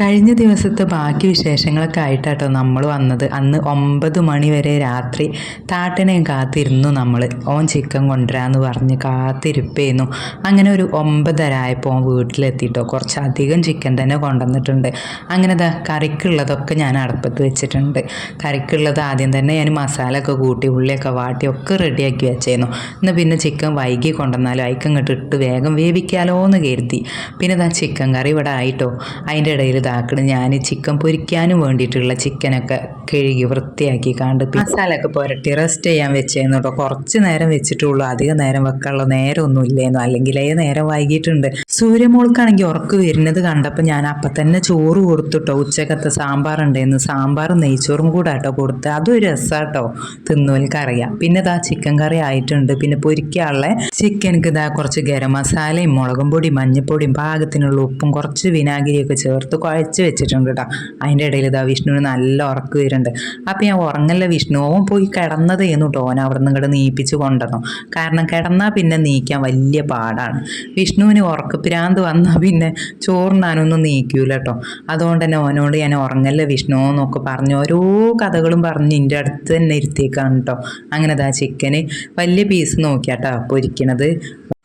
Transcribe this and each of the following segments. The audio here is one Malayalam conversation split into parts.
കഴിഞ്ഞ ദിവസത്തെ ബാക്കി വിശേഷങ്ങളൊക്കെ ആയിട്ടാട്ടോ നമ്മൾ വന്നത്. അന്ന് ഒമ്പത് മണി വരെ രാത്രി താട്ടനെയും കാത്തിരുന്നു നമ്മൾ ഓൻ ചിക്കൻ കൊണ്ടുവരാമെന്ന് പറഞ്ഞ് കാത്തിരിപ്പേന്നു. അങ്ങനെ ഒരു ഒമ്പതരായപ്പോൾ ഓൻ വീട്ടിലെത്തിയിട്ടോ കുറച്ചധികം ചിക്കൻ തന്നെ കൊണ്ടുവന്നിട്ടുണ്ട്. അങ്ങനെ ദാ കറിക്കുള്ളതൊക്കെ ഞാൻ അടുപ്പത്ത് വെച്ചിട്ടുണ്ട്. കറിക്കുള്ളത് ആദ്യം തന്നെ ഞാൻ മസാല ഒക്കെ കൂട്ടി ഉള്ളിയൊക്കെ വാട്ടി ഒക്കെ റെഡിയാക്കി വെച്ചേന്നു. ഇന്ന് പിന്നെ ചിക്കൻ വൈകി കൊണ്ടുവന്നാലും? അയക്കം ഇട്ട് വേഗം വേവിക്കാലോ എന്ന് കരുതി. പിന്നെ ദാ ചിക്കൻ കറി ഇവിടെ ആയിട്ടോ. അതിന്റെ ഇടയിൽ ഇതാക്കണ് ഞാൻ ചിക്കൻ പൊരിക്കാനും വേണ്ടിയിട്ടുള്ള ചിക്കനൊക്കെ കഴുകി വൃത്തിയാക്കി കണ്ട് മസാല ഒക്കെ പുരട്ടി റെസ്റ്റ് ചെയ്യാൻ വെച്ചേന്നു. കേട്ടോ കുറച്ച് നേരം വെച്ചിട്ടുള്ളൂ. അധികം നേരം വെക്കാനുള്ള നേരമൊന്നും ഇല്ലേന്നു അല്ലെങ്കിൽ ഏത് നേരം വൈകിട്ടുണ്ട് സൂര്യമോൾക്കാണെങ്കിൽ ഉറക്ക് വരുന്നത് കണ്ടപ്പോൾ ഞാൻ അപ്പം തന്നെ ചോറ് കൊടുത്തുട്ടോ. ഉച്ചക്കത്തെ സാമ്പാർ ഉണ്ടായിരുന്നു സാമ്പാറും നെയ്ച്ചോറും കൂടെ കേട്ടോ കൊടുത്ത്. അതൊരു രസാട്ടോ. തിന്നുവൽക്കറിയാം പിന്നെ ഇതാ ചിക്കൻ കറി ആയിട്ടുണ്ട്. പിന്നെ പൊരിക്കാനുള്ള ചിക്കനക്ക് ഇതാ കുറച്ച് ഗരം മസാലയും മുളകും പൊടിയും മഞ്ഞപ്പൊടിയും പാകത്തിനുള്ള ഉപ്പും കുറച്ച് വിനാഗിരിയൊക്കെ ചേർത്ത് കുഴച്ച് വെച്ചിട്ടുണ്ട് കേട്ടോ അതിന്റെ ഇടയിൽ ഇതാ വിഷ്ണുവിന് നല്ല ഉറക്ക് വരുന്നുണ്ട്. അപ്പം ഞാൻ ഉറങ്ങല്ല വിഷ്ണുവും പോയി കിടന്നത് എന്ന് കേട്ടോ ഓൻ അവിടെ നിന്ന് ഇങ്ങോട്ട് നീപ്പിച്ച് കൊണ്ടുവന്നു. കാരണം കിടന്നാൽ പിന്നെ നീക്കാൻ വലിയ പാടാണ്. വിഷ്ണുവിന് ഉറക്ക് ഭ്രാന്ത് വന്നാൽ പിന്നെ ചോറിനാനൊന്നും നീക്കൂല കേട്ടോ അതുകൊണ്ട് തന്നെ ഓനോട് ഞാൻ ഉറങ്ങല്ല വിഷ്ണു എന്നൊക്കെ പറഞ്ഞു ഓരോ കഥകളും പറഞ്ഞ് എന്റെ അടുത്ത് തന്നെ ഇരുത്തിയേക്കാണ് കേട്ടോ അങ്ങനെ ദാ ചിക്കന് വലിയ പീസ് നോക്കിയാട്ടോ പൊരിക്കണത്.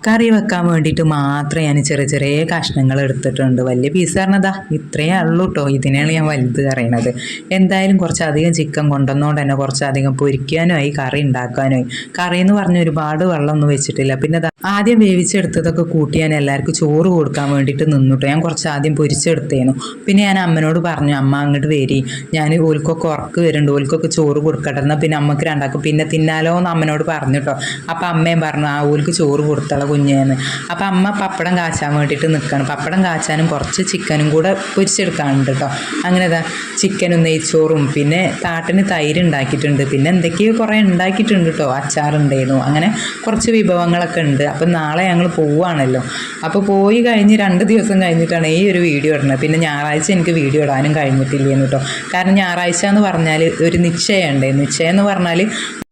കറി വെക്കാൻ വേണ്ടിയിട്ട് മാത്രം ഞാൻ ചെറിയ ചെറിയ കഷ്ണങ്ങൾ എടുത്തിട്ടുണ്ട്. വലിയ പീസ് പറഞ്ഞതാ ഇത്രയേ ഉള്ളൂ കേട്ടോ ഇതിനാണ് ഞാൻ വലുത് അറിയണത് എന്തായാലും കുറച്ചധികം ചിക്കൻ കൊണ്ടുവന്നുകൊണ്ട് തന്നെ കുറച്ചധികം പൊരിക്കാനുമായി കറി ഉണ്ടാക്കാനുമായി കറി എന്ന് പറഞ്ഞ ഒരുപാട് വെള്ളമൊന്നും വെച്ചിട്ടില്ല. പിന്നെ ആദ്യം വേവിച്ചെടുത്തതൊക്കെ കൂട്ടി ഞാൻ എല്ലാവർക്കും ചോറ് കൊടുക്കാൻ വേണ്ടിയിട്ട് നിന്നിട്ട്. ഞാൻ കുറച്ച് ആദ്യം പൊരിച്ചെടുത്തേനു. പിന്നെ ഞാൻ അമ്മനോട് പറഞ്ഞു അമ്മ അങ്ങോട്ട് വരി. ഞാൻ ഓൽക്കൊക്കെ ഉറക്ക് വരുന്നുണ്ട്. ഓൽക്കൊക്കെ ചോറ് കൊടുക്കട്ടെ. എന്നാൽ പിന്നെ അമ്മയ്ക്ക് രണ്ടാക്കും പിന്നെ തിന്നാലോ എന്ന് അമ്മനോട് പറഞ്ഞു കേട്ടോ അപ്പം അമ്മയും പറഞ്ഞു ആ ഓൽക്ക് ചോറ് കൊടുത്തള കുഞ്ഞേന്ന്. അപ്പം അമ്മ പപ്പടം കാച്ചാൻ വേണ്ടിയിട്ട് നിൽക്കണം പപ്പടം കാച്ചാനും കുറച്ച് ചിക്കനും കൂടെ പൊരിച്ചെടുക്കാനുണ്ട് കേട്ടോ അങ്ങനെ ഇതാ ചിക്കനും നെയ്ച്ചോറും പിന്നെ താട്ടിന് തൈര് ഉണ്ടാക്കിയിട്ടുണ്ട്. പിന്നെ എന്തൊക്കെയോ കുറേ ഉണ്ടാക്കിയിട്ടുണ്ട് കേട്ടോ അച്ചാറുണ്ടായിരുന്നു അങ്ങനെ കുറച്ച് വിഭവങ്ങളൊക്കെ ഉണ്ട്. അപ്പം നാളെ ഞങ്ങൾ പോവുകയാണല്ലോ അപ്പോൾ പോയി കഴിഞ്ഞ് രണ്ട് ദിവസം കഴിഞ്ഞിട്ടാണ് ഈ ഒരു വീഡിയോ ഇടുന്നത്. പിന്നെ ഞായറാഴ്ച എനിക്ക് വീഡിയോ ഇടാനും കഴിഞ്ഞിട്ടില്ലേന്ന് കേട്ടോ. കാരണം ഞായറാഴ്ച എന്ന് പറഞ്ഞാൽ ഒരു നിശ്ചയം ഉണ്ട് നിശ്ചയം എന്ന് പറഞ്ഞാൽ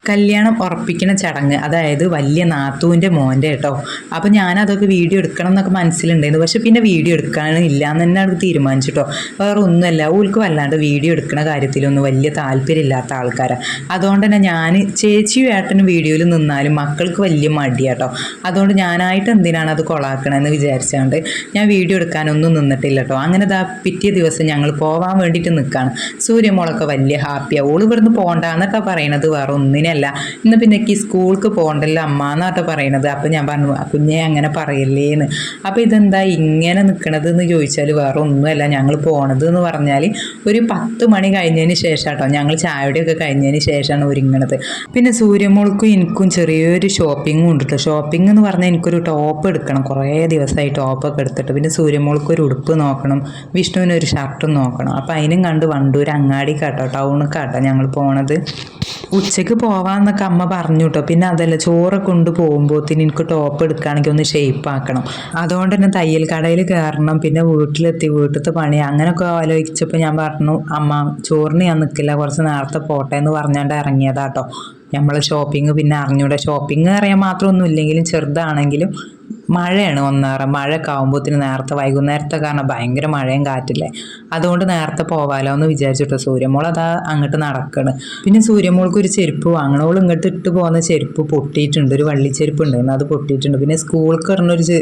കല്യാണം ഉറപ്പിക്കുന്ന ചടങ്ങ്. അതായത് വലിയ നാത്തൂന്റെ മോന്റെ കേട്ടോ. അപ്പോൾ ഞാനതൊക്കെ വീഡിയോ എടുക്കണം എന്നൊക്കെ മനസ്സിലുണ്ടായിരുന്നു. പക്ഷെ പിന്നെ വീഡിയോ എടുക്കാനില്ല എന്ന് തന്നെ അത് തീരുമാനിച്ചു കേട്ടോ വേറെ ഒന്നുമല്ല. ഓൾക്ക് വല്ലാണ്ട് വീഡിയോ എടുക്കുന്ന കാര്യത്തിലൊന്നും വലിയ താല്പര്യമില്ലാത്ത ആൾക്കാരാണ് അതുകൊണ്ട് തന്നെ ഞാൻ ചേച്ചിയും ഏട്ടനും വീഡിയോയിൽ നിന്നാലും മക്കൾക്ക് വലിയ മടിയാട്ടോ. അതുകൊണ്ട് ഞാനായിട്ട് എന്തിനാണ് അത് കൊളാക്കണമെന്ന് വിചാരിച്ചാണ്ട് ഞാൻ വീഡിയോ എടുക്കാനൊന്നും നിന്നിട്ടില്ല കേട്ടോ അങ്ങനെ ദാ പിറ്റേ ദിവസം ഞങ്ങൾ പോവാൻ വേണ്ടിയിട്ട് നിൽക്കുകയാണ് സൂര്യമോളൊക്കെ വലിയ ഹാപ്പിയാണ് ഓൾ ഇവിടുന്ന് പോകണ്ടെന്നൊക്കെ പറയണത് വേറെ ഒന്നിനല്ല. ഇന്ന് പിന്നെ എനിക്ക് സ്കൂൾക്ക് പോകണ്ടല്ലോ അമ്മ എന്നാട്ടോ പറയണത്. അപ്പം ഞാൻ പറഞ്ഞു "ആ കുഞ്ഞെ അങ്ങനെ പറയല്ലേന്ന്. അപ്പോൾ ഇതെന്താ ഇങ്ങനെ നിൽക്കണത് എന്ന് ചോദിച്ചാൽ വേറെ ഒന്നുമല്ല. ഞങ്ങൾ പോണത് എന്ന് പറഞ്ഞാൽ ഒരു പത്ത് മണി കഴിഞ്ഞതിന് ശേഷം കേട്ടോ ഞങ്ങൾ ചായയുടെയൊക്കെ കഴിഞ്ഞതിന് ശേഷമാണ് ഒരുങ്ങണത്. പിന്നെ സൂര്യമോൾക്കും എനിക്കും ചെറിയൊരു ഷോപ്പിംഗും ഉണ്ട് കേട്ടോ ഷോപ്പിംഗ് എന്ന് പറഞ്ഞാൽ എനിക്കൊരു ടോപ്പ് എടുക്കണം. കുറേ ദിവസമായി ടോപ്പൊക്കെ എടുത്തിട്ട്. പിന്നെ സൂര്യമോൾക്ക് ഒരു ഉടുപ്പ് നോക്കണം. വിഷ്ണുവിന് ഒരു ഷർട്ടും നോക്കണം. അപ്പോൾ അതിനും കണ്ട് വണ്ടൂർ അങ്ങാടി കേട്ടോ ടൗണിൽ കേട്ടോ ഞങ്ങൾ പോണത്. ഉച്ചയ്ക്ക് പോവാന്നൊക്കെ അമ്മ പറഞ്ഞു കേട്ടോ പിന്നെ അതല്ല ചോറ് കൊണ്ട് പോകുമ്പോഴത്തേന് എനിക്ക് ടോപ്പ് എടുക്കുകയാണെങ്കിൽ ഒന്ന് ഷേപ്പ് ആക്കണം. അതുകൊണ്ട് തന്നെ തയ്യൽ കടയിൽ കയറണം പിന്നെ വീട്ടിലെത്തി വീട്ടിലത്തെ പണി. അങ്ങനെയൊക്കെ ആലോചിച്ചപ്പോൾ ഞാൻ പറഞ്ഞു അമ്മ ചോറിന് ഞാൻ നിൽക്കില്ല കുറച്ച് നേരത്തെ പോട്ടെ എന്ന് പറഞ്ഞാണ്ട് ഇറങ്ങിയതാട്ടോ നമ്മൾ ഷോപ്പിംഗ് പിന്നെ അറിഞ്ഞൂടെ. ഷോപ്പിംഗ് അറിയാൻ മാത്രമൊന്നും ഇല്ലെങ്കിലും ചെറുതാണെങ്കിലും മഴയാണ് ഒന്നാറ്. മഴയൊക്കെ ആകുമ്പോഴത്തേന് നേരത്തെ വൈകുന്നേരത്തെ കാരണം ഭയങ്കര മഴയും കാറ്റില്ലേ. അതുകൊണ്ട് നേരത്തെ പോവാലോ എന്ന് വിചാരിച്ചിട്ടോ സൂര്യമോൾ അതാ അങ്ങോട്ട് നടക്കണ്. പിന്നെ സൂര്യമോൾക്ക് ഒരു ചെരുപ്പ് വാങ്ങണം. ഇങ്ങോട്ട് ഇട്ട് പോകുന്ന ചെരുപ്പ് പൊട്ടിയിട്ടുണ്ട്. ഒരു വള്ളിച്ചെരുപ്പ് ഉണ്ടായിരുന്നു അത് പൊട്ടിയിട്ടുണ്ട്. പിന്നെ സ്കൂൾക്ക് ഒരു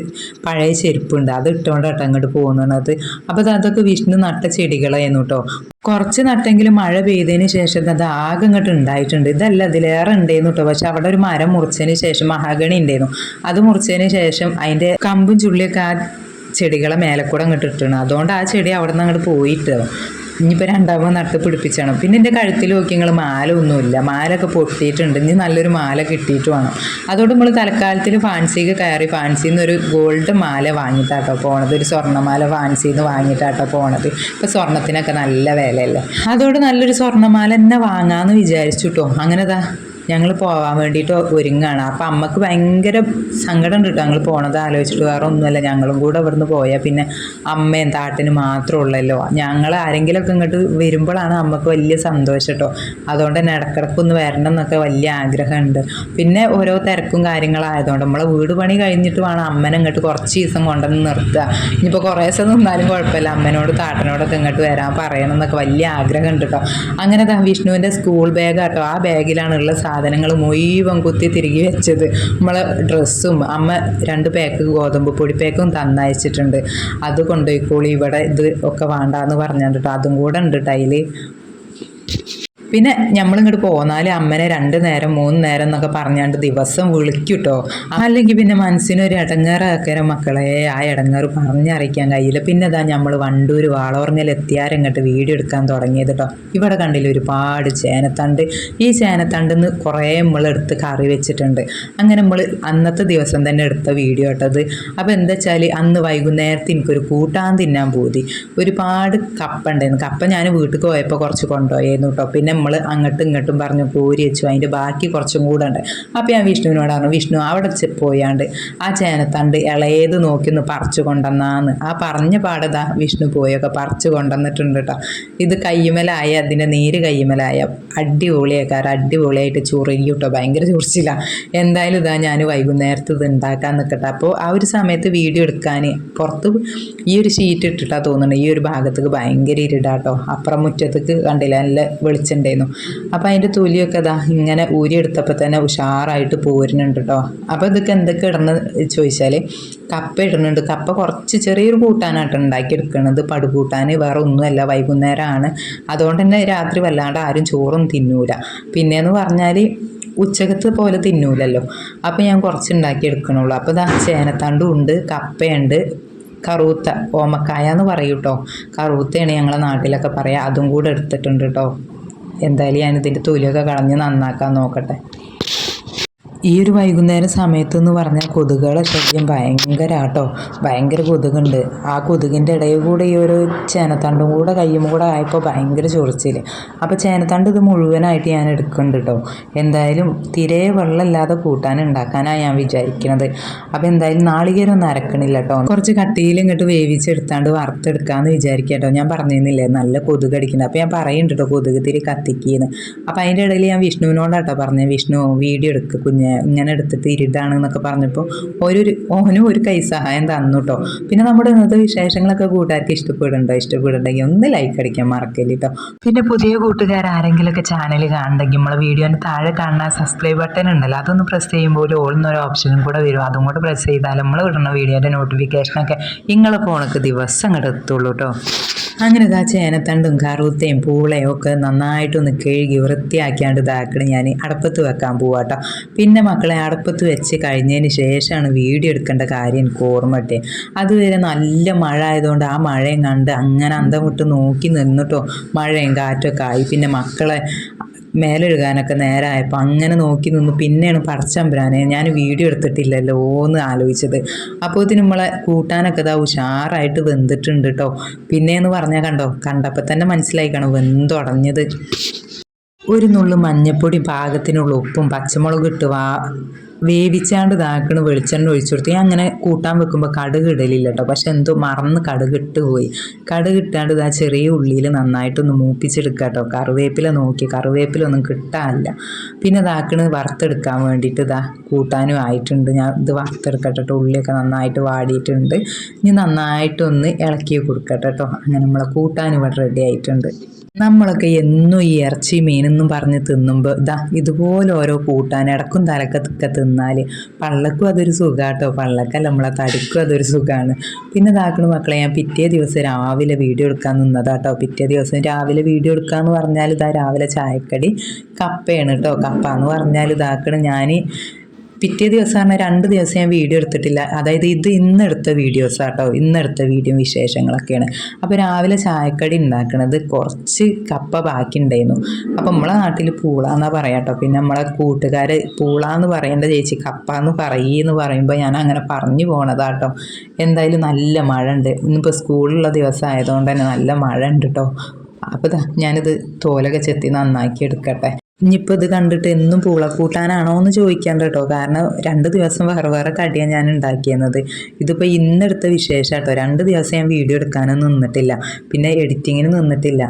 പഴയ ചെരുപ്പുണ്ട് അത് ഇട്ടുകൊണ്ട് കേട്ടോ അങ്ങോട്ട് പോകുന്നത്. അപ്പോൾ അത് അതൊക്കെ വിഷ്ണു നട്ട ചെടികളായിരുന്നു കേട്ടോ കുറച്ച് നട്ടെങ്കിലും മഴ പെയ്തതിന് ശേഷം അത് ആകെ ഇങ്ങോട്ട് ഉണ്ടായിട്ടുണ്ട് ഇതല്ല അതിലേറെ ഉണ്ടായിരുന്നു കേട്ടോ പക്ഷെ അവിടെ ഒരു മരം മുറിച്ചതിന് ശേഷം മഹാഗണി ഉണ്ടായിരുന്നു അത് മുറിച്ചതിന് ശേഷം അതിന്റെ കമ്പും ചുള്ളിയൊക്കെ ആ ചെടികളെ മേലക്കൂടെ കൂടെ അങ്ങോട്ട് ഇട്ടിട്ടുണ്ട്. അതുകൊണ്ട് ആ ചെടി അവിടെ നിന്ന് അങ്ങോട്ട് പോയിട്ട് ഇനിയിപ്പോൾ രണ്ടാമത് നട്ട് പിടിപ്പിച്ചാണ്. പിന്നെ എന്റെ കഴുത്തിൽ നോക്കി നിങ്ങൾ മാല ഒന്നുമില്ല. മാലൊക്കെ പൊട്ടിയിട്ടുണ്ട്. ഇനി നല്ലൊരു മാല കിട്ടിയിട്ട് വേണം. അതുകൊണ്ട് നമ്മൾ തൽക്കാലത്തിൽ ഫാൻസിക്ക് കയറി ഫാൻസിയിൽ നിന്ന് ഒരു ഗോൾഡ് മാല വാങ്ങിയിട്ടാട്ടോ പോണത്. ഒരു സ്വർണമാല ഫാൻസിയിൽ നിന്ന് വാങ്ങിയിട്ടാട്ടോ പോണത്. ഇപ്പോൾ സ്വർണത്തിനൊക്കെ നല്ല വിലയല്ലേ. അതോട് നല്ലൊരു സ്വർണമാല തന്നെ വാങ്ങാമെന്ന് വിചാരിച്ചു കേട്ടോ അങ്ങനെ ദാ ഞങ്ങൾ പോകാൻ വേണ്ടിയിട്ട് ഒരുങ്ങാണ്. അപ്പം അമ്മയ്ക്ക് ഭയങ്കര സങ്കടം കേട്ടോ ഞങ്ങൾ പോണത് ആലോചിച്ചിട്ട് വേറെ ഒന്നുമല്ല. ഞങ്ങളും കൂടെ ഇവിടുന്ന് പോയാൽ പിന്നെ അമ്മയും താട്ടിന് മാത്രമേ ഉള്ളല്ലോ. ഞങ്ങൾ ആരെങ്കിലുമൊക്കെ ഇങ്ങോട്ട് വരുമ്പോഴാണ് അമ്മയ്ക്ക് വലിയ സന്തോഷം കേട്ടോ അതുകൊണ്ട് തന്നെ ഇടക്കിടക്ക് ഒന്ന് വരണം എന്നൊക്കെ വലിയ ആഗ്രഹമുണ്ട്. പിന്നെ ഓരോ തിരക്കും കാര്യങ്ങളായതുകൊണ്ട് നമ്മളെ വീട് പണി കഴിഞ്ഞിട്ട് വേണം അമ്മനെ ഇങ്ങോട്ട് കുറച്ച് ദിവസം കൊണ്ടുവന്ന് നിർത്തുക. ഇനിയിപ്പോൾ കുറേ ദിവസം നിന്നാലും കുഴപ്പമില്ല. അമ്മനോട് താട്ടനോടൊക്കെ ഇങ്ങോട്ട് വരാൻ പറയണം എന്നൊക്കെ വലിയ ആഗ്രഹം ഉണ്ട് കേട്ടോ അങ്ങനെ വിഷ്ണുവിന്റെ സ്കൂൾ ബാഗ് കേട്ടോ ആ ബാഗിലാണുള്ള സാധനങ്ങൾ മുഴുവൻ കുത്തി തിരികെ വെച്ചത്. നമ്മളെ ഡ്രസ്സും അമ്മ രണ്ട് പാക്ക് ഗോതമ്പ് പൊടി പാക്കും തന്നയച്ചിട്ടുണ്ട്. അത് കൊണ്ടുപോയിക്കോളി ഇവിടെ ഇത് ഒക്കെ വേണ്ടാന്ന് പറഞ്ഞിട്ടുണ്ട് അതും കൂടെ ഉണ്ട് കേട്ടോ അതിൽ പിന്നെ നമ്മളിങ്ങോട്ട് പോന്നാൽ അമ്മനെ രണ്ട് നേരം മൂന്ന് നേരം എന്നൊക്കെ പറഞ്ഞാണ്ട് ദിവസം വിളിക്കും കേട്ടോ അല്ലെങ്കിൽ പിന്നെ മനസ്സിനൊരു ഇടങ്ങേറാക്കര മക്കളെ. ആ ഇടങ്ങേറ് പറഞ്ഞറിയിക്കാൻ കഴിയില്ല. പിന്നെ ഇതാ നമ്മൾ വണ്ടൂർ വാളോർങ്ങൽ എത്തിയാരങ്ങോട്ട് വീഡിയോ എടുക്കാൻ തുടങ്ങിയത് കേട്ടോ ഇവിടെ കണ്ടില്ല ഒരുപാട് ചേനത്തണ്ട്. ഈ ചേനത്തണ്ടിന്ന് കുറേ നമ്മൾ എടുത്ത് കറി വെച്ചിട്ടുണ്ട്. അങ്ങനെ നമ്മൾ അന്നത്തെ ദിവസം തന്നെ എടുത്ത വീഡിയോ കേട്ടത് അപ്പോൾ എന്താ വെച്ചാൽ അന്ന് വൈകുന്നേരത്തെ എനിക്കൊരു കൂട്ടാൻ തിന്നാൻ പോതി. ഒരുപാട് കപ്പ ഉണ്ടായിരുന്നു. കപ്പ ഞാൻ വീട്ടിൽ പോയപ്പോൾ കുറച്ച് കൊണ്ടുപോയായിരുന്നു കേട്ടോ പിന്നെ നമ്മൾ അങ്ങോട്ടും ഇങ്ങോട്ടും പറഞ്ഞു കോരി വെച്ചു. അതിന്റെ ബാക്കി കുറച്ചും കൂടെ ഉണ്ട്. അപ്പോൾ ഞാൻ വിഷ്ണുവിനോട് പറഞ്ഞു വിഷ്ണു അവിടെ പോയാണ്ട് ആ ചേനത്തണ്ട് ഇളയത് നോക്കി ഒന്ന് പറിച്ചു കൊണ്ടുവന്നാന്ന്. ആ പറഞ്ഞ പാടതാ വിഷ്ണു പോയൊക്കെ പറിച്ചു കൊണ്ടുവന്നിട്ടുണ്ട് കേട്ടോ ഇത് കയ്യുമലായ അതിന്റെ നീര് കയ്യുമലായ അടിപൊളിയാക്കാറ് അടിപൊളിയായിട്ട് ചൊറിയും കേട്ടോ ഭയങ്കര ചൊറിച്ചില്ല എന്തായാലും ഇതാ ഞാൻ വൈകുന്നേരത്ത് ഇത് ഉണ്ടാക്കാൻ നിൽക്കട്ടെ അപ്പോൾ ആ ഒരു സമയത്ത് വീഡിയോ എടുക്കാൻ പുറത്ത് ഈ ഒരു ഷീറ്റ് ഇട്ടിട്ടാ തോന്നുന്നുണ്ട്. ഈ ഒരു ഭാഗത്തേക്ക് ഭയങ്കര ഇരുടാട്ടോ അപ്പുറം മുറ്റത്തേക്ക് കണ്ടില്ല? നല്ല വെളിച്ചുണ്ടായിരുന്നു അപ്പോൾ അതിന്റെ തൊലിയൊക്കെ ഇതാ ഇങ്ങനെ ഊരി എടുത്തപ്പോൾ തന്നെ ഉഷാറായിട്ട് പോരുന്നുണ്ട് കേട്ടോ അപ്പോൾ ഇതൊക്കെ എന്തൊക്കെ ഇടണം ചോദിച്ചാൽ കപ്പ ഇടുന്നുണ്ട് കപ്പ കുറച്ച് ചെറിയൊരു കൂട്ടാനായിട്ട് ഉണ്ടാക്കിയെടുക്കുന്നത് പടുകൂട്ടാൻ വേറെ ഒന്നുമല്ല വൈകുന്നേരമാണ് അതുകൊണ്ട് തന്നെ രാത്രി വല്ലാണ്ട് ആരും ചോറും തിന്നൂല. പിന്നെയെന്ന് പറഞ്ഞാൽ ഉച്ചകത്ത് പോലെ തിന്നൂലല്ലോ. അപ്പോൾ ഞാൻ കുറച്ച് ഉണ്ടാക്കിയെടുക്കണുള്ളൂ. അപ്പോൾ ഇതാ ചേനത്തണ്ടും ഉണ്ട് കപ്പയുണ്ട് കറൂത്ത ഓമക്കായ എന്ന് പറയൂട്ടോ. കറൂത്തയാണ് ഞങ്ങളെ നാട്ടിലൊക്കെ പറയുക അതും കൂടെ എടുത്തിട്ടുണ്ട് കേട്ടോ എന്തായാലും ഞാൻ ഇതിന്റെ തൊലിയൊക്കെ കളഞ്ഞ് നന്നാക്കാൻ നോക്കട്ടെ. ഈ ഒരു വൈകുന്നേരം സമയത്ത് എന്ന് പറഞ്ഞാൽ കൊതുകുകളെ ശല്യം ഭയങ്കര ആട്ടോ ഭയങ്കര കൊതുകുണ്ട്. ആ കൊതുകിന്റെ ഇടയിൽ കൂടെ ഈ ഒരു ചേനത്തണ്ടും കൂടെ കയ്യും കൂടെ ആയപ്പോൾ ഭയങ്കര ചൊറിച്ചിൽ അപ്പോൾ ചേനത്തണ്ട് ഇത് മുഴുവനായിട്ട് ഞാൻ എടുക്കുന്നുണ്ട് കേട്ടോ എന്തായാലും തിരെ വെള്ളമില്ലാതെ കൂട്ടാൻ ഉണ്ടാക്കാനാണ് ഞാൻ വിചാരിക്കുന്നത് അപ്പോൾ എന്തായാലും നാളികേരം ഒന്നും അരക്കണില്ല കേട്ടോ കുറച്ച് കട്ടിയിൽ ഇങ്ങോട്ട് വേവിച്ചെടുത്താണ്ട് വറുത്തെടുക്കാമെന്ന് വിചാരിക്കാം കേട്ടോ ഞാൻ പറഞ്ഞിരുന്നില്ലേ നല്ല കൊതുക് അടിക്കുന്നത് അപ്പോൾ ഞാൻ പറയുന്നുണ്ട് കേട്ടോ കൊതുക് തിരി കത്തിക്കുന്നു. അപ്പോൾ അതിന്റെ ഇടയിൽ ഞാൻ വിഷ്ണുവിനോടാട്ടോ പറഞ്ഞത് വിഷ്ണു വീഡിയോ എടുക്ക് കുഞ്ഞെ. ഇങ്ങനെ എടുത്തിട്ട് ഇരുടാണ് എന്നൊക്കെ പറഞ്ഞപ്പോൾ ഓരോരു ഓനും ഒരു കൈ സഹായം തന്നു കേട്ടോ പിന്നെ നമ്മുടെ ഇന്നത്തെ വിശേഷങ്ങളൊക്കെ കൂട്ടുകാർക്ക് ഇഷ്ടപ്പെടുന്നുണ്ടോ ഇഷ്ടപ്പെടുന്നുണ്ടെങ്കിൽ ഒന്ന് ലൈക്ക് അടിക്കാൻ മറക്കല്ലേ കേട്ടോ പിന്നെ പുതിയ കൂട്ടുകാർ ആരെങ്കിലുമൊക്കെ ചാനൽ കാണുന്നെങ്കിൽ നമ്മളെ വീഡിയോന്റെ താഴെ കാണുന്ന സബ്സ്ക്രൈബ് ബട്ടൺ ഉണ്ടല്ലോ അതൊന്ന് പ്രസ് ചെയ്യുമ്പോൾ ഓൾ എന്നൊരു ഓപ്ഷനും കൂടെ വരും. അതും കൂടെ പ്രസ് ചെയ്താൽ നമ്മൾ ഇടുന്ന വീഡിയോന്റെ നോട്ടിഫിക്കേഷനൊക്കെ നിങ്ങളെ ഫോണൊക്കെ ദിവസം അങ്ങോട്ട് എത്തുള്ളൂ കേട്ടോ അങ്ങനെ ഇതാ ചേനത്തണ്ടും കറുത്തയും പൂളയും ഒക്കെ നന്നായിട്ടൊന്ന് കഴുകി വൃത്തിയാക്കിയാണ്ട് ഇതാക്കണ ഞാൻ അടപ്പത്ത് വെക്കാൻ പോവാട്ടോ പിന്നെ മക്കളെ അടപ്പത്ത് വെച്ച് കഴിഞ്ഞതിന് ശേഷമാണ് വീഡിയോ എടുക്കേണ്ട കാര്യം എനിക്ക് ഓർമ്മട്ടെ. അതുവരെ നല്ല മഴ ആയതുകൊണ്ട് ആ മഴയും കണ്ട് അങ്ങനെ അന്തം വിട്ട് നോക്കി നിന്നിട്ടോ. മഴയും കാറ്റൊക്കെ ആയി. പിന്നെ മക്കളെ മേലെഴുകാനൊക്കെ നേരമായപ്പോൾ അങ്ങനെ നോക്കി നിന്ന്. പിന്നെയാണ് പടച്ചമ്പരാനെ ഞാൻ വീഡിയോ എടുത്തിട്ടില്ലല്ലോ എന്ന് ആലോചിച്ചത്. അപ്പോൾ ഇതിന് നമ്മളെ കൂട്ടാനൊക്കെ ഇതാ ഉഷാറായിട്ട് വെന്തിട്ടുണ്ട് കേട്ടോ പിന്നെയെന്ന് പറഞ്ഞാൽ കണ്ടോ കണ്ടപ്പോൾ തന്നെ മനസ്സിലായിക്കണം വെന്തുടഞ്ഞത്. ഒരു നുള്ളു മഞ്ഞപ്പൊടി പാകത്തിനുള്ള ഉപ്പും പച്ചമുളക് ഇട്ട് വാ വേവിച്ചാണ്ട് ഇതാക്കണ വെളിച്ചെണ്ണ ഒഴിച്ചു കൊടുത്ത്. ഞാൻ അങ്ങനെ കൂട്ടാൻ വെക്കുമ്പോൾ കടുക് ഇടലില്ല കേട്ടോ പക്ഷെ എന്തോ മറന്ന് കടുക് ഇട്ട് പോയി. കടുക് ഇട്ടാണ്ട് ഇതാ ചെറിയ ഉള്ളിയിൽ നന്നായിട്ടൊന്ന് മൂപ്പിച്ചെടുക്കുക കേട്ടോ കറിവേപ്പില നോക്കി കറിവേപ്പില ഒന്നും കിട്ടാനില്ല. പിന്നെ ഇതാക്കണ് വറുത്തെടുക്കാൻ വേണ്ടിയിട്ട് ഇതാ കൂട്ടാനും ആയിട്ടുണ്ട്. ഞാൻ ഇത് വറുത്തെടുക്കട്ടെ കേട്ടോ ഉള്ളിയൊക്കെ നന്നായിട്ട് വാടിയിട്ടുണ്ട്. ഇനി നന്നായിട്ടൊന്ന് ഇളക്കി കൊടുക്കട്ടെ കേട്ടോ അങ്ങനെ നമ്മളെ കൂട്ടാനും ഇവിടെ റെഡി ആയിട്ടുണ്ട്. നമ്മളൊക്കെ എന്നും ഈ ഇറച്ചി മീനെന്നും പറഞ്ഞ് തിന്നുമ്പോൾ ഇതാ ഇതുപോലെ ഓരോ കൂട്ടാൻ ഇടക്കും തലക്കൊക്കെ തിന്നാൽ പള്ളക്കും അതൊരു സുഖാട്ടോ. പള്ളക്കല്ല നമ്മളെ തടിക്കും അതൊരു സുഖമാണ് പിന്നെ ഇതാക്കണ മക്കളെ ഞാൻ പിറ്റേ ദിവസം രാവിലെ വീഡിയോ എടുക്കാൻ നിന്നതാട്ടോ. പിറ്റേ ദിവസം രാവിലെ വീഡിയോ എടുക്കാന്ന് പറഞ്ഞാൽ ഇതാ രാവിലെ ചായക്കടി കപ്പയാണ് കേട്ടോ കപ്പ എന്ന് പറഞ്ഞാൽ ഇതാക്കണ ഞാൻ പിറ്റേ ദിവസമാണ് രണ്ട് ദിവസം ഞാൻ വീഡിയോ എടുത്തിട്ടില്ല. അതായത് ഇത് ഇന്നെടുത്ത വീഡിയോസ് കേട്ടോ ഇന്നെടുത്ത വീഡിയോ വിശേഷങ്ങളൊക്കെയാണ്. അപ്പോൾ രാവിലെ ചായക്കടി ഉണ്ടാക്കുന്നത് കുറച്ച് കപ്പ ബാക്കി ഉണ്ടായിരുന്നു അപ്പോൾ നമ്മളെ നാട്ടിൽ പൂള പറയാം കേട്ടോ പിന്നെ നമ്മളെ കൂട്ടുകാർ പൂള എന്ന് പറയേണ്ട ചേച്ചി കപ്പ എന്ന് പറയുന്നു പറയുമ്പോൾ ഞാൻ അങ്ങനെ പറഞ്ഞു പോണതാട്ടോ എന്തായാലും നല്ല മഴ ഉണ്ട് ഇന്നിപ്പോൾ സ്കൂളിലുള്ള ദിവസം ആയതുകൊണ്ട് തന്നെ നല്ല മഴ ഉണ്ട് കേട്ടോ അപ്പോൾ ഞാനിത് തോലൊക്കെ ചെത്തി നന്നാക്കി എടുക്കട്ടെ ഇനിയിപ്പോൾ ഇത് കണ്ടിട്ട് എന്നും പൂളക്കൂട്ടാനാണോ എന്ന് ചോദിക്കാണ്ട് കേട്ടോ കാരണം രണ്ട് ദിവസം വേറെ വേറെ കടിയാണ് ഞാൻ ഉണ്ടാക്കിയെന്നത് ഇതിപ്പോൾ ഇന്നെടുത്ത വിശേഷം കേട്ടോ രണ്ട് ദിവസം ഞാൻ വീഡിയോ എടുക്കാനൊന്നും നിന്നിട്ടില്ല. പിന്നെ എഡിറ്റിങ്ങിന് നിന്നിട്ടില്ല.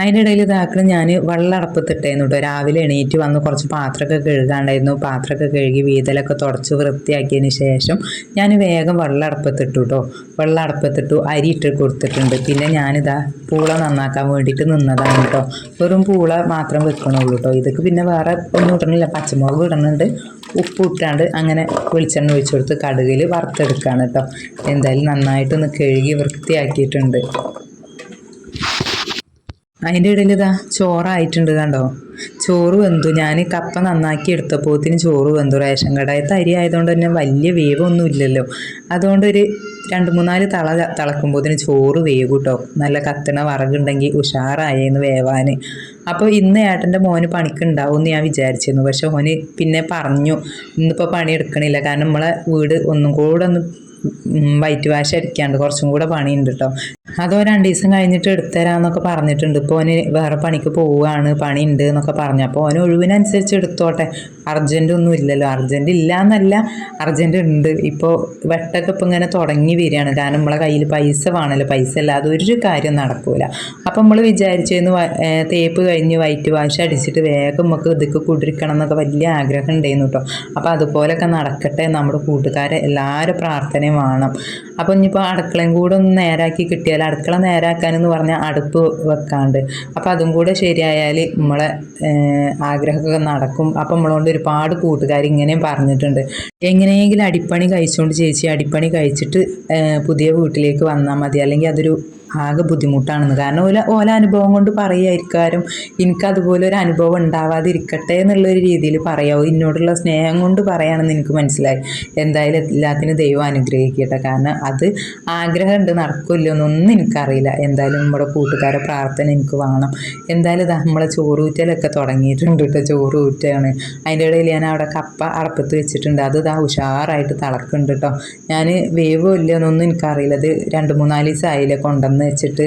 അതിന്റെ ഇടയിൽ ഇതാക്കണം ഞാൻ വെള്ളം അടപ്പത്തിട്ടായിരുന്നു കേട്ടോ രാവിലെ എണീറ്റ് വന്ന് കുറച്ച് പാത്രമൊക്കെ കഴുകാണ്ടായിരുന്നു. പാത്രമൊക്കെ കഴുകി വീതലൊക്കെ തുടച്ച് വൃത്തിയാക്കിയതിന് ശേഷം ഞാൻ വേഗം വെള്ളം അടപ്പത്തിട്ടു കേട്ടോ വെള്ളം അടപ്പത്തിട്ടു അരി ഇട്ട് കൊടുത്തിട്ടുണ്ട്. പിന്നെ ഞാനിതാ പൂള നന്നാക്കാൻ വേണ്ടിയിട്ട് നിന്നതാണ് കേട്ടോ വെറും പൂള മാത്രം വെക്കണുള്ളൂ കേട്ടോ ഇതൊക്കെ പിന്നെ വേറെ ഒന്നും ഇടണില്ല. പച്ചമുളക് ഇടുന്നുണ്ട് ഉപ്പ് ഇട്ടാണ്ട് അങ്ങനെ വെളിച്ചെണ്ണ ഒഴിച്ചു കൊടുത്ത് കടുകിൽ വറുത്തെടുക്കുകയാണ് കേട്ടോ എന്തായാലും നന്നായിട്ടൊന്ന് കഴുകി വൃത്തിയാക്കിയിട്ടുണ്ട്. അതിന്റെ ഇടയിൽ ഇതാ ചോറായിട്ടുണ്ട് കണ്ടോ? ചോറ് വെന്തു. ഞാൻ കപ്പ നന്നാക്കി എടുത്തപ്പോത്തിന് ചോറ് വെന്തു. റേഷൻ കടയിൽ അരി ആയതുകൊണ്ട് തന്നെ വലിയ വേവൊന്നും ഇല്ലല്ലോ. അതുകൊണ്ട് ഒരു രണ്ട് മൂന്നാൽ തള തിളക്കുമ്പോത്തിന് ചോറ് വേവ് കേട്ടോ നല്ല കത്തണ വറകുണ്ടെങ്കിൽ ഉഷാറായിരുന്നു വേവാൻ അപ്പോൾ ഇന്ന് ഏട്ടന്റെ മോന് പണിക്കുണ്ടാവും എന്ന് ഞാൻ വിചാരിച്ചിരുന്നു. പക്ഷെ ഓന് പിന്നെ പറഞ്ഞു ഇന്നിപ്പോൾ പണി എടുക്കണില്ല കാരണം നമ്മളെ വീട് ഒന്നും കൂടെ ഒന്ന് വൈറ്റ് വാഷ് അടിക്കാണ്ട് കുറച്ചും കൂടെ പണിയുണ്ട് കേട്ടോ അതോ രണ്ട് ദിവസം കഴിഞ്ഞിട്ട് എടുത്തരാന്നൊക്കെ പറഞ്ഞിട്ടുണ്ട്. ഇപ്പോൾ ഓന് വേറെ പണിക്ക് പോവുകയാണ് പണിയുണ്ട് എന്നൊക്കെ പറഞ്ഞു. അപ്പോൾ ഓന് ഒഴിവിനനുസരിച്ച് എടുത്തോട്ടെ. അർജന്റ് ഒന്നും ഇല്ലല്ലോ. അർജന്റ് ഇല്ല എന്നല്ല അർജന്റ് ഉണ്ട്. ഇപ്പോൾ വെട്ടൊക്കെ ഇപ്പം ഇങ്ങനെ തുടങ്ങി വരികയാണ്. കാരണം നമ്മളെ കയ്യിൽ പൈസ വേണമല്ലോ പൈസ ഇല്ലാതെ ഒരു കാര്യം നടക്കൂല. അപ്പം നമ്മൾ വിചാരിച്ചിരുന്നു തേപ്പ് കഴിഞ്ഞ് വൈറ്റ് വാഷ് അടിച്ചിട്ട് വേഗം നമുക്ക് ഇതൊക്കെ കുടിരിക്കണം എന്നൊക്കെ വലിയ ആഗ്രഹം ഉണ്ടായിരുന്നു കേട്ടോ അപ്പോൾ അതുപോലൊക്കെ നടക്കട്ടെ നമ്മുടെ കൂട്ടുകാരെ എല്ലാവരും പ്രാർത്ഥനയും വേണം. അപ്പോൾ ഇനിയിപ്പോൾ അടുക്കളയും കൂടെ ഒന്ന് നേരാക്കി കിട്ടിയാൽ അടുക്കള നേരാക്കാനെന്ന് പറഞ്ഞാൽ അടുപ്പ് വെക്കാണ്ട്. അപ്പോൾ അതും കൂടെ ശരിയായാൽ നമ്മളെ ആഗ്രഹമൊക്കെ നടക്കും. അപ്പം നമ്മളോണ്ട് ഒരുപാട് കൂട്ടുകാർ ഇങ്ങനെയും പറഞ്ഞിട്ടുണ്ട്. എങ്ങനെയെങ്കിലും അടിപ്പണി കഴിച്ചുകൊണ്ട് ചേച്ചി അടിപ്പണി കഴിച്ചിട്ട് പുതിയ വീട്ടിലേക്ക് വന്നാൽ മതി. അല്ലെങ്കിൽ അതൊരു ആകെ ബുദ്ധിമുട്ടാണെന്ന്. കാരണം ഓല ഓല അനുഭവം കൊണ്ട് പറയുമായിരിക്കാരും എനിക്ക് അതുപോലെ ഒരു അനുഭവം ഉണ്ടാവാതിരിക്കട്ടെ എന്നുള്ളൊരു രീതിയിൽ പറയാവും എന്നോടുള്ള സ്നേഹം കൊണ്ട് പറയാണെന്ന് എനിക്ക് മനസ്സിലായി. എന്തായാലും എല്ലാത്തിനും ദൈവം അനുഗ്രഹിക്കട്ടെ. കാരണം അത് ആഗ്രഹമുണ്ട് നടക്കില്ല എന്നൊന്നും എനിക്കറിയില്ല. എന്തായാലും നമ്മുടെ കൂട്ടുകാരെ പ്രാർത്ഥന എനിക്ക് വേണം. എന്തായാലും ഇതാ നമ്മളെ ചോറ് ഊറ്റലൊക്കെ തുടങ്ങിയിട്ടുണ്ട് കേട്ടോ. ചോറ് ഊറ്റാണ് അതിന്റെ ഇടയിൽ ഞാൻ അവിടെ കപ്പ അടപ്പത്ത് വെച്ചിട്ടുണ്ട്. അത് ഇതാ ഉഷാറായിട്ട് തിളക്കുന്നുണ്ട് കേട്ടോ. ഞാൻ വേവോ ഇല്ലയെന്നൊന്നും എനിക്കറിയില്ല. അത് രണ്ട് മൂന്നാൽ ദിവസം ആയില്ലേ കൊണ്ടുവന്ന് വെച്ചിട്ട്.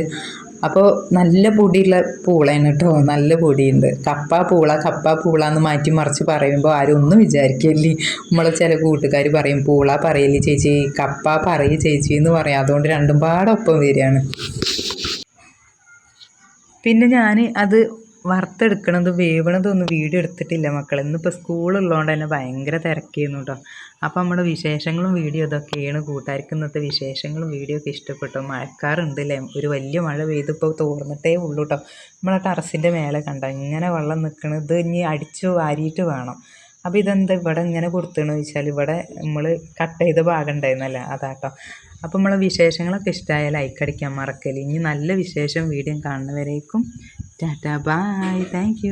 അപ്പോൾ നല്ല പൊടിയുള്ള പൂളയാണ് കേട്ടോ നല്ല പൊടിയുണ്ട്. കപ്പ പൂള കപ്പ പൂള എന്ന് മാറ്റി മറിച്ച് പറയുമ്പോൾ ആരും ഒന്നും വിചാരിക്കില്ലേ. നമ്മളെ ചില കൂട്ടുകാർ പറയും പൂള പറയില്ലേ ചേച്ചി കപ്പ പറയ് ചേച്ചി എന്ന് പറയും. അതുകൊണ്ട് രണ്ടും പാടൊപ്പം വരികയാണ്. പിന്നെ ഞാൻ അത് വറുത്തെടുക്കണത് വേവണതൊന്നും വീഡിയോ എടുത്തിട്ടില്ല മക്കൾ ഇന്നിപ്പോൾ സ്കൂളുള്ളതുകൊണ്ട് തന്നെ ഭയങ്കര തിരക്കിയിരുന്നു കേട്ടോ അപ്പോൾ നമ്മുടെ വിശേഷങ്ങളും വീഡിയോ ഇതൊക്കെയാണ് കൂട്ടുകാർക്ക് ഇന്നത്തെ വിശേഷങ്ങളും വീഡിയോ ഒക്കെ ഇഷ്ടപ്പെട്ടു. മഴക്കാറുണ്ട് അല്ലേ ഒരു വലിയ മഴ പെയ്തിപ്പോൾ തോർന്നിട്ടേ ഉള്ളൂ കേട്ടോ നമ്മളെ ടെറസിന്റെ മേലെ കണ്ട? ഇങ്ങനെ വെള്ളം നിൽക്കണത് ഇനി അടിച്ചു വാരിയിട്ട് വേണം. അപ്പോൾ ഇതെന്താ ഇവിടെ ഇങ്ങനെ കൊടുത്തതെന്ന് വെച്ചാൽ ഇവിടെ നമ്മൾ കട്ട് ചെയ്ത ഭാഗം ഉണ്ടായിരുന്നല്ല? അതാട്ടോ അപ്പോൾ നമ്മളെ വിശേഷങ്ങളൊക്കെ ഇഷ്ടമായ ലൈക്ക് അടിക്കാൻ മറക്കൽ ഇനി നല്ല വിശേഷം വീഡിയോ കാണുന്നവരേക്കും. Tata bye thank